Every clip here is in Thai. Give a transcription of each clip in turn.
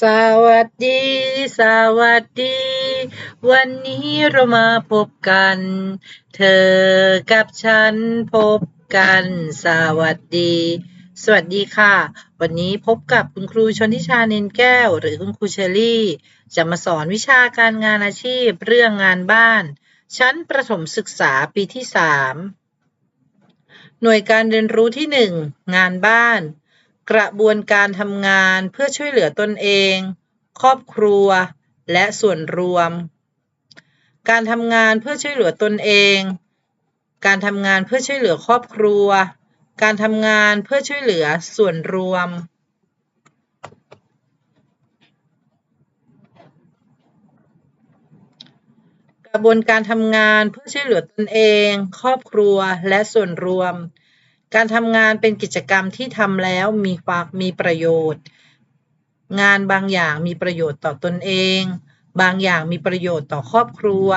สวัสดี สวัสดี วันนี้เรามาพบกัน เธอกับฉันพบกัน สวัสดี สวัสดีค่ะ วันนี้พบกับคุณครูชนทิชาเนนแก้ว หรือคุณครูเชอรี่ จะมาสอนวิชาการงานอาชีพ เรื่องงานบ้าน ชั้นประถมศึกษาปีที่ 3 หน่วยการเรียนรู้ที่ 1 งานบ้าน กระบวนการทำงานเพื่อช่วยเหลือตนเอง ครอบครัว และส่วนรวม การทำงานเพื่อช่วยเหลือตนเอง การทำงานเพื่อช่วยเหลือครอบครัว การทำงานเพื่อช่วยเหลือส่วนรวมกระบวนการทำงานเพื่อช่วยเหลือตนเอง ครอบครัวและส่วนรวม การทำงานเป็นกิจกรรมที่ทำแล้วมีความมีประโยชน์ งานบางอย่างมีประโยชน์ต่อตนเอง บางอย่างมีประโยชน์ต่อครอบครัว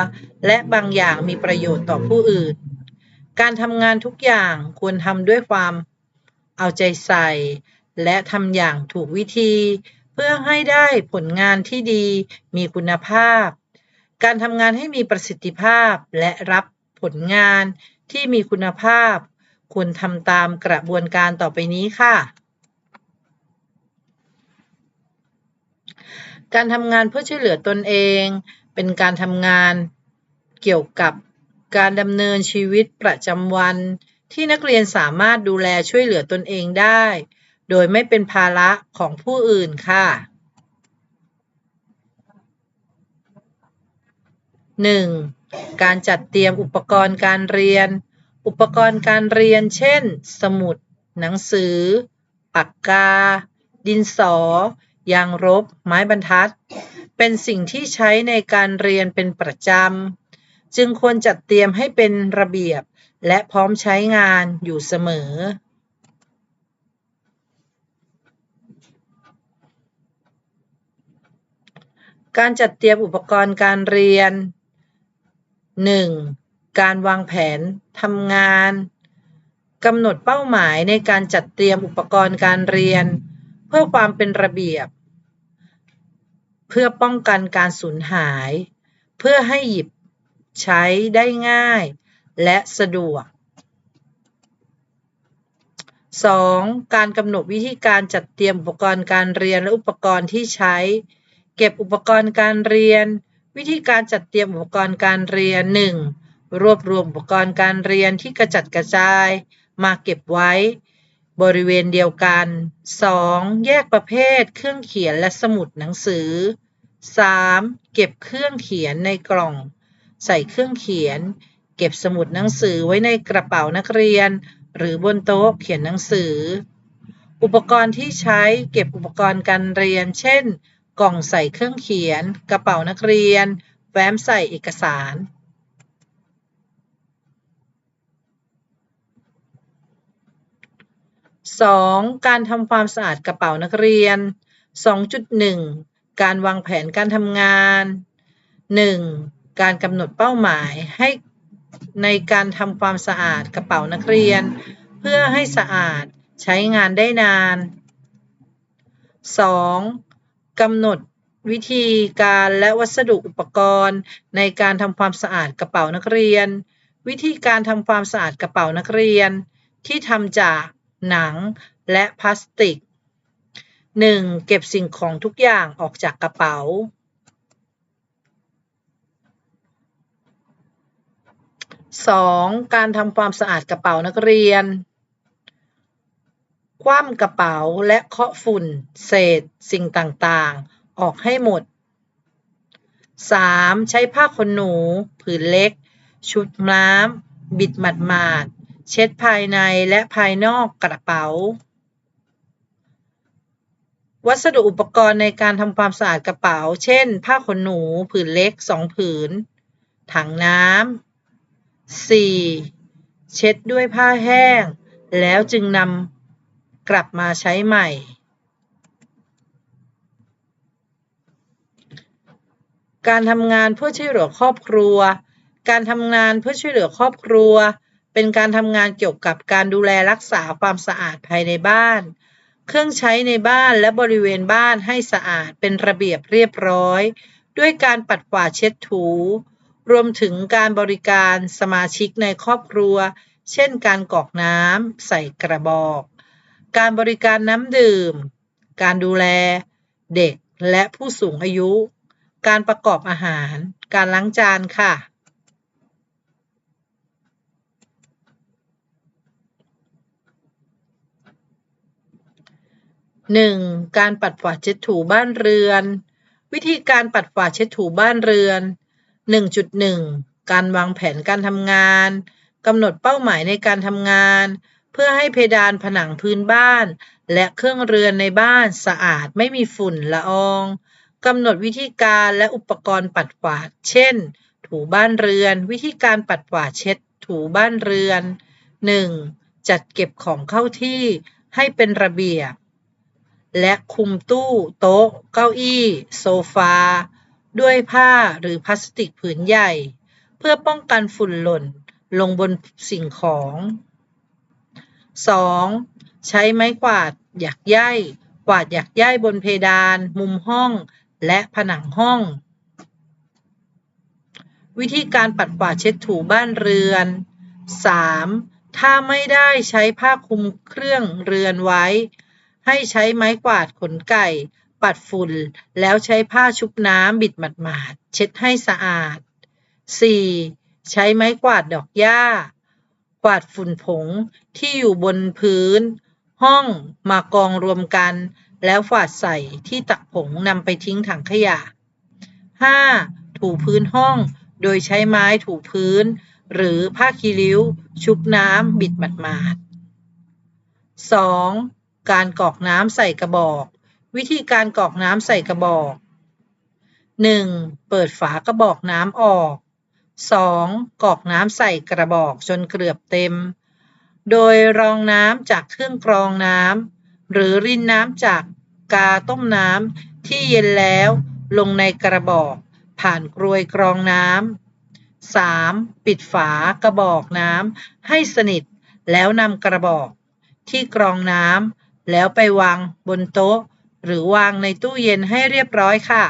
และบางอย่างมีประโยชน์ต่อผู้อื่น การทำงานทุกอย่างควรทำด้วยความเอาใจใส่ และทำอย่างถูกวิธี เพื่อให้ได้ผลงานที่ดีมีคุณภาพ การทำงานให้มีประสิทธิภาพและรับผลงานที่มีคุณภาพ ควรทำตามกระบวนการต่อไปนี้ค่ะ การทำงานเพื่อช่วยเหลือตนเอง เป็นการทำงานเกี่ยวกับการดำเนินชีวิตประจำวัน ที่นักเรียนสามารถดูแลช่วยเหลือตนเองได้ โดยไม่เป็นภาระของผู้อื่นค่ะ 1. การจัดเตรียมอุปกรณ์การเรียน อุปกรณ์การเรียนเช่น สมุด หนังสือ ปากกา ดินสอ ยางลบไม้บรรทัด เป็นสิ่งที่ใช้ในการเรียนเป็นประจำ จึงควรจัดเตรียมให้เป็นระเบียบ และพร้อมใช้งานอยู่เสมอการจัดเตรียมอุปกรณ์การเรียน 1. การวางแผนทำงานกำหนดเป้าหมายในการจัดเตรียมอุปกรณ์การเรียน เพื่อความเป็นระเบียบ เพื่อป้องกันการสูญหาย เพื่อให้หยิบใช้ได้ง่าย และสะดวก 2. การกำหนดวิธีการจัดเตรียมอุปกรณ์การเรียนและอุปกรณ์ที่ใช้ เก็บอุปกรณ์การเรียน วิธีการจัดเตรียมอุปกรณ์การเรียน 1. รวบรวมอุปกรณ์การเรียนที่กระจัดกระจายมาเก็บไว้ บริเวณเดียวกัน 2. แยกประเภทเครื่องเขียนและสมุดหนังสือ 3. เก็บเครื่องเขียนในกล่อง ใส่เครื่องเขียน เก็บสมุดหนังสือไว้ในกระเป๋านักเรียน หรือบนโต๊ะเขียนหนังสือ อุปกรณ์ที่ใช้เก็บอุปกรณ์การเรียน เช่น กล่องใส่เครื่องเขียน กระเป๋านักเรียน แฟ้มใส่เอกสาร 2. การทำความสะอาดกระเป๋านักเรียน 2.1 การวางแผนการทำงาน 1. การกำหนดเป้าหมายให้ในการทำความสะอาดกระเป๋านักเรียน เพื่อให้สะอาดใช้งานได้นาน 2. กำหนดวิธีการและวัสดุอุปกรณ์ ในการทำความสะอาดกระเป๋านักเรียน วิธีการทำความสะอาดกระเป๋านักเรียน ที่ทำจาก หนัง และพลาสติก 1. เก็บสิ่งของทุกอย่างออกจากกระเป๋า 2. การทำความสะอาดกระเป๋านักเรียน คว่ำกระเป๋าและเคาะฝุ่น เศษ สิ่งต่างๆ ออกให้หมด 3. ใช้ผ้าขนหนู ผืนเล็ก ชุดน้ำบิดหมาด เช็ดภายในและภายนอกกระเป๋า วัสดุอุปกรณ์ในการทำความสะอาดกระเป๋า เช่น ผ้าขนหนูผืนเล็ก 2 ผืน ถังน้ำ 4. เช็ดด้วยผ้าแห้ง แล้วจึงนำกลับมาใช้ใหม่การทำงานเพื่อช่วยเหลือครอบครัว การทำงานเพื่อช่วยเหลือครอบครัว เป็นการทำงานเกี่ยวกับการดูแลรักษาความสะอาดภายในบ้าน เครื่องใช้ในบ้านและบริเวณบ้านให้สะอาดเป็นระเบียบเรียบร้อย ด้วยการปัดกวาดเช็ดถู รวมถึงการบริการสมาชิกในครอบครัว เช่นการกรอกน้ำใส่กระบอก การบริการน้ำดื่ม การดูแล เด็กและผู้สูงอายุ การประกอบอาหาร การล้างจานค่ะ 1. การปัดกวาเช็ดถูบ้านเรือน วิธีการปัดกวาเช็ดถูบ้านเรือน 1.1 การวางแผนการทำงานกำหนดเป้าหมายในการทำงาน เพื่อให้เพดานผนังพื้นบ้าน และเครื่องเรือนในบ้านสะอาดไม่มีฝุ่นละอองกำหนดวิธีการและอุปกรณ์ปัดกวาด เช่น ถูบ้านเรือน วิธีการปัดกวาดเช็ด ถูบ้านเรือน 1. จัดเก็บของเข้าที่ให้เป็นระเบียบ และคุมตู้โต๊ะ เก้าอี้ โซฟา ด้วยผ้าหรือพลาสติกผืนใหญ่ เพื่อป้องกันฝุ่นหล่นลงบนสิ่งของ 2. ใช้ไม้กวาดหยักใยกวาดหยักใยบนเพดาน มุมห้อง และผนังห้อง วิธีการปัดกวาดเช็ดถูบ้านเรือน 3. ถ้าไม่ได้ใช้ผ้าคลุมเครื่องเรือนไว้ ให้ใช้ไม้กวาดขนไก่ ปัดฝุ่น แล้วใช้ผ้าชุบน้ำบิดหมาดๆเช็ดให้สะอาด 4. ใช้ไม้กวาดดอกหญ้า กวาดฝุ่นผงที่อยู่บนพื้น ห้องมากองรวมกัน แล้วฝาดใส่ที่ตักผงนำไปทิ้งถังขยะ 5. ถูพื้นห้องโดยใช้ไม้ถูพื้น หรือผ้าคีริ้ว ชุบน้ำบิดหมาดๆ 2. การกรอกน้ำใส่กระบอก วิธีการกรอกน้ำใส่กระบอก 1. เปิดฝากระบอกน้ำออก 2. กรอกน้ำใส่กระบอกจนเกือบเต็ม โดยรองน้ำจากเครื่องกรองน้ำหรือรินน้ำจากกาต้มน้ำที่เย็นแล้วลงในกระบอกผ่านกรวยกรองน้ำ 3. ปิดฝากระบอกน้ำให้สนิทแล้วนำกระบอกที่กรองน้ำ แล้วไปวางบนโต๊ะ หรือวางในตู้เย็นให้เรียบร้อยค่ะ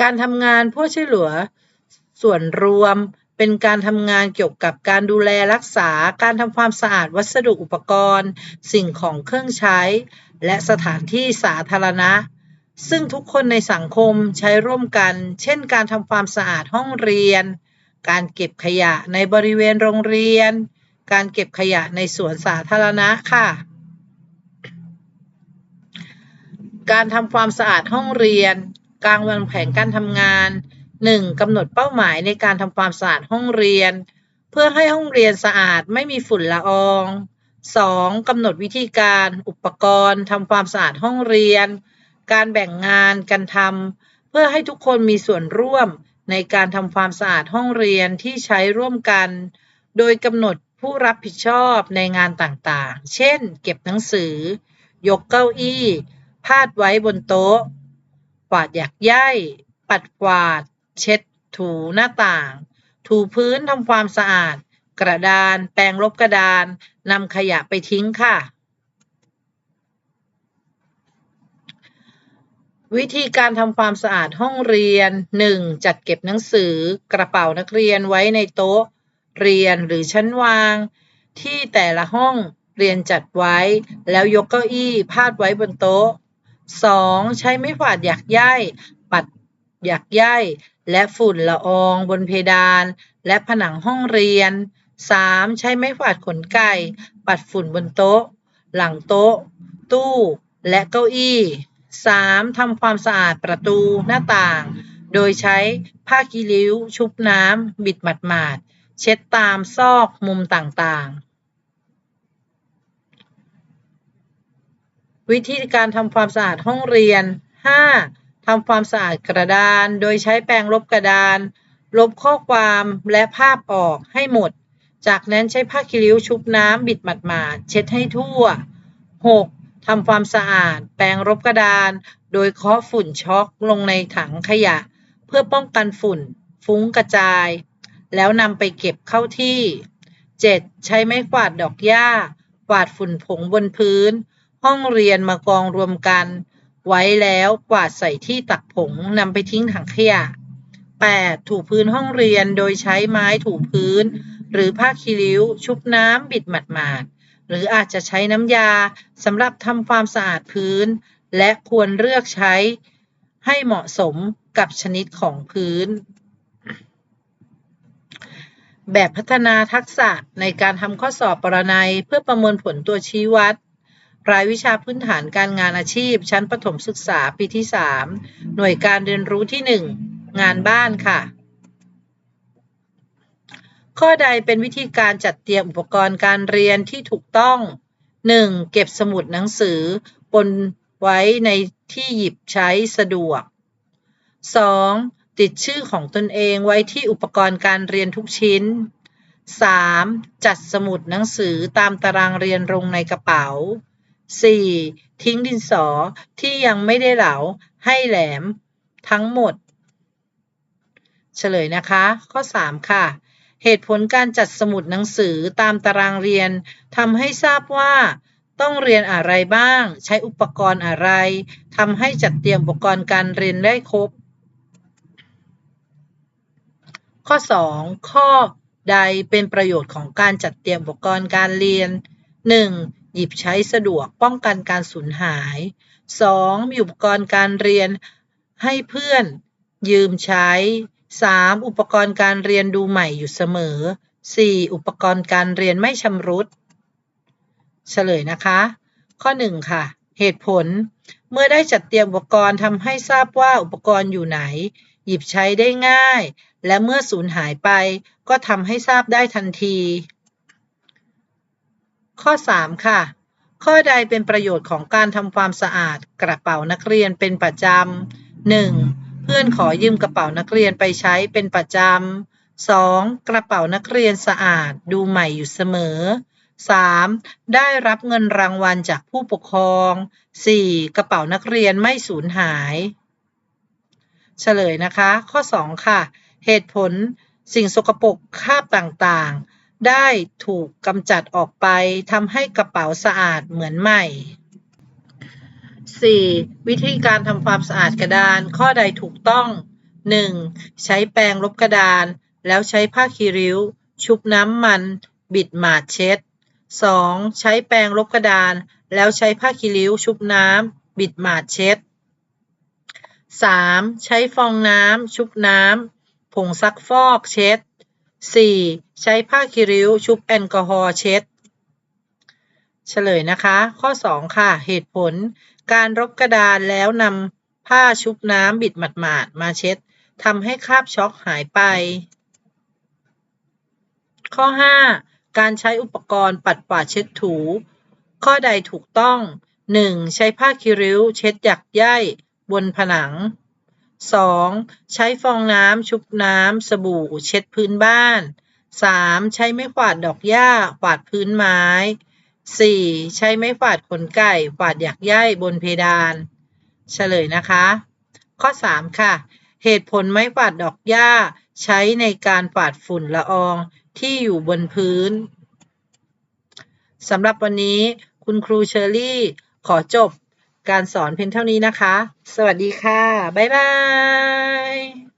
การทำงานเพื่อช่วยเหลือ ส่วนรวมเป็นการทำงานเกี่ยวกับการดูแลรักษา การทำความสะอาดวัสดุอุปกรณ์ สิ่งของเครื่องใช้ และสถานที่สาธารณะ ซึ่งทุกคนในสังคมใช้ร่วมกัน เช่น การทำความสะอาดห้องเรียน การเก็บขยะในบริเวณโรงเรียน การเก็บขยะในสวนสาธารณะค่ะ การทำความสะอาดห้องเรียน กลารวางแผนการทำงาน 1. กำหนดเป้าหมายในการทำความสะอาดห้องเรียน เพื่อให้ห้องเรียนสะอาดไม่มีฝุ่นละออง 2. กำหนดวิธีการอุปกรณ์ทำความสะอาดห้องเรียน การแบ่งงานกันทำเพื่อให้ทุกคนมีส่วนร่วมในการทำความสะอาดห้องเรียนที่ใช้ร่วมกัน โดยกำหนด ผู้รับผิดชอบในงานต่างๆ เช่น เก็บหนังสือ ยกเก้าอี้ พาดไว้บนโต๊ะกวาดหยักใยปัดกวาด เช็ด ถูหน้าต่าง ถูพื้นทำความสะอาด กระดาน แปรงลบกระดานนำขยะไปทิ้งค่ะ วิธีการทำความสะอาดห้องเรียน 1. จัดเก็บหนังสือกระเป๋านักเรียนไว้ในโต๊ะ เรียนหรือชั้นวาง ที่แต่ละห้องเรียนจัดไว้ แล้วยกเก้าอี้พาดไว้บนโต๊ะ 2. ใช้ไม้กวาดหยักใยปัดหยักใยและฝุ่นละอองบนเพดาน และผนังห้องเรียน 3. ใช้ไม้กวาดขนไก่ ปัดฝุ่นบนโต๊ะ หลังโต๊ะ ตู้และเก้าอี้ 3. ทำความสะอาดประตูหน้าต่าง โดยใช้ผ้ากีริ้ว ชุบน้ำ บิดหมาด เช็ดตามซอกมุมต่างๆ วิธีการทำความสะอาดห้องเรียน 5. ทำความสะอาดกระดาน โดยใช้แปรงลบกระดาน ลบข้อความและภาพออกให้หมด จากนั้นใช้ผ้าคีริ้วชุบน้ำบิดหมาดๆเช็ดให้ทั่ว 6. ทำความสะอาด แปรงลบกระดาน โดยเคาะฝุ่นช็อกลงในถังขยะ เพื่อป้องกันฝุ่น ฟุ้งกระจาย แล้วนำไปเก็บเข้าที่ 7. ใช้ไม้กวาดดอกหญ้ากวาดฝุ่นผงบนพื้น ห้องเรียนมากองรวมกัน ไว้แล้วกวาดใส่ที่ตักผงนำไปทิ้งถังขยะ 8. ถูพื้นห้องเรียนโดยใช้ไม้ถูพื้น หรือผ้าคีริ้ว ชุบน้ำบิดหมาดๆ หรืออาจจะใช้น้ำยาสำหรับทำความสะอาดพื้น และควรเลือกใช้ให้เหมาะสมกับชนิดของพื้น แบบพัฒนาทักษะในการทำข้อสอบปรนัย เพื่อประเมินผลตัวชี้วัด รายวิชาพื้นฐานการงานอาชีพ ชั้นประถมศึกษาปีที่ 3 หน่วยการเรียนรู้ที่ 1 งานบ้านค่ะ ข้อใดเป็นวิธีการจัดเตรียมอุปกรณ์การเรียนที่ถูกต้อง 1. เก็บสมุดหนังสือบนไว้ในที่หยิบใช้สะดวก 2. ติดชื่อของตนเองไว้ที่อุปกรณ์การเรียนทุกชิ้น 3. จัดสมุดหนังสือตามตารางเรียนลงในกระเป๋า 4. ทิ้งดินสอที่ยังไม่ได้เหลาให้แหลม ทั้งหมด เฉลยนะคะ ข้อ 3 ค่ะ เหตุผลการจัดสมุดหนังสือตามตารางเรียนทำให้ทราบว่า ต้องเรียนอะไรบ้าง ใช้อุปกรณ์อะไรทำให้จัดเตรียมอุปกรณ์การเรียนได้ครบ ข้อ 2 ข้อใดเป็นประโยชน์ของการจัดเตรียมอุปกรณ์การเรียน 1. หยิบใช้สะดวกป้องกันการสูญหาย 2. มีอุปกรณ์การเรียนให้เพื่อนยืมใช้ 3. อุปกรณ์การเรียนดูใหม่อยู่เสมอ 4. อุปกรณ์การเรียนไม่ชำรุด เฉลยนะคะ ข้อ 1 ค่ะ เหตุผล เมื่อได้จัดเตรียมอุปกรณ์ทำให้ทราบว่าอุปกรณ์อยู่ไหน หยิบใช้ได้ง่าย และเมื่อสูญหายไปก็ทำให้ทราบได้ทันที ข้อ 3 ค่ะ ข้อใดเป็นประโยชน์ของการทำความสะอาดกระเป๋านักเรียนเป็นประจำ 1. เพื่อนขอยืมกระเป๋านักเรียนไปใช้เป็นประจำ 2. กระเป๋านักเรียนสะอาดดูใหม่อยู่เสมอ 3. ได้รับเงินรางวัลจากผู้ปกครอง 4. กระเป๋านักเรียนไม่สูญหาย เฉลยนะคะ ข้อ 2 ค่ะ เหตุผลสิ่งสกปรกคราบต่างๆ ได้ถูกกำจัดออกไปทำให้กระเป๋าสะอาดเหมือนใหม่ 4. วิธีการทำความสะอาดกระดานข้อใดถูกต้อง 1. ใช้แปรงลบกระดาน แล้วใช้ผ้าคีริ้ว ชุบน้ำมัน บิดหมาดเช็ด 2. ใช้แปรงลบกระดาน แล้วใช้ผ้าคีริ้ว ชุบน้ำบิดหมาดเช็ด 3. ใช้ฟองน้ำชุบน้ำ ผงซักฟอกเช็ด 4. ใช้ผ้าคีริ้วชุบแอลกอฮอล์เช็ด เฉลยนะคะ ข้อ 2 ค่ะ เหตุผล การรบกระดานแล้วนำผ้าชุบน้ำบิดหมาดๆมาเช็ดทำให้คราบช็อกหายไป ข้อ 5 การใช้อุปกรณ์ปัดกวาดเช็ดถู ข้อใดถูกต้อง 1. ใช้ผ้าคีริ้วเช็ดหยักใยบนผนัง 2. ใช้ฟองน้ำชุบน้ำสบู่เช็ดพื้นบ้าน 3. ใช้ไม้กวาดดอกหญ้ากวาดพื้นไม้ 4. ใช้ไม้กวาดขนไก่กวาดหยักใยบนเพดาน เฉลยนะคะ ข้อ3ค่ะ เหตุผลไม้กวาดดอกหญ้าใช้ในการกวาดฝุ่นละอองที่อยู่บนพื้นสำหรับวันนี้คุณครูเชอรี่ขอจบ การสอนเพียงเท่านี้นะคะ สวัสดีค่ะ บ๊ายบาย